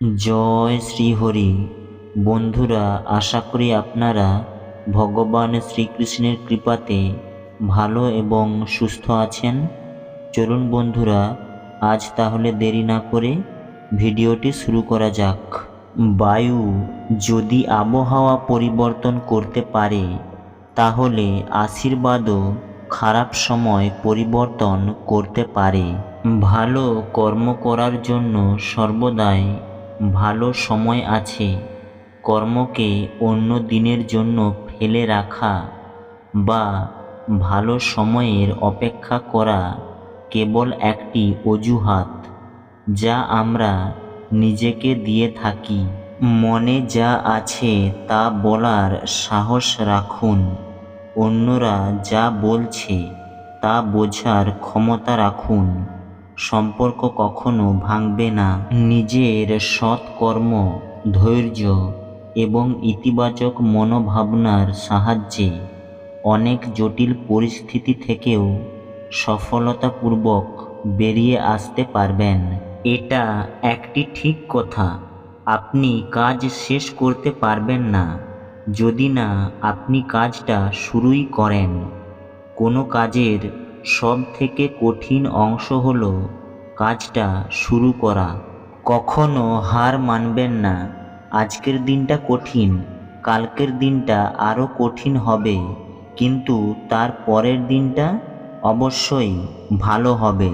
জয় শ্রীহরি। বন্ধুরা, আশা করি আপনারা ভগবান শ্রীকৃষ্ণের কৃপাতে ভালো এবং সুস্থ আছেন। চলুন বন্ধুরা, আজ তাহলে দেরি না করে ভিডিওটি শুরু করা যাক। বায়ু যদি আবহাওয়া পরিবর্তন করতে পারে, তাহলে আশীর্বাদও খারাপ সময় পরিবর্তন করতে পারে। ভালো কর্ম করার জন্য সর্বদাই ভালো সময় আছে, কর্মকে অন্য দিনের জন্য ফেলে রাখা বা ভালো সময়ের অপেক্ষা করা কেবল একটি অজুহাত যা আমরা নিজেকে দিয়ে থাকি। মনে যা আছে তা বলার সাহস রাখুন। অন্যরা যা বলছে তা বোঝার ক্ষমতা রাখুন। সম্পর্ক কখনো ভাঙবে না। নিজের সৎ কর্ম ধৈর্য এবং ইতিবাচক মনোভাবনার সাহায্যে অনেক জটিল পরিস্থিতি থেকেও সফলতাপূর্বক বেরিয়ে আসতে পারবেন। এটা একটি ঠিক কথা। আপনি কাজ শেষ করতে পারবেন না। যদি না, আপনি কাজটা শুরুই করেন। কোনো কাজের সব থেকে কঠিন অংশ হল কাজটা শুরু করা। কখনো হার মানবেন না। আজকের দিনটা কঠিন, কালকের দিনটা আরও কঠিন হবে, কিন্তু তার পরের দিনটা অবশ্যই ভালো হবে।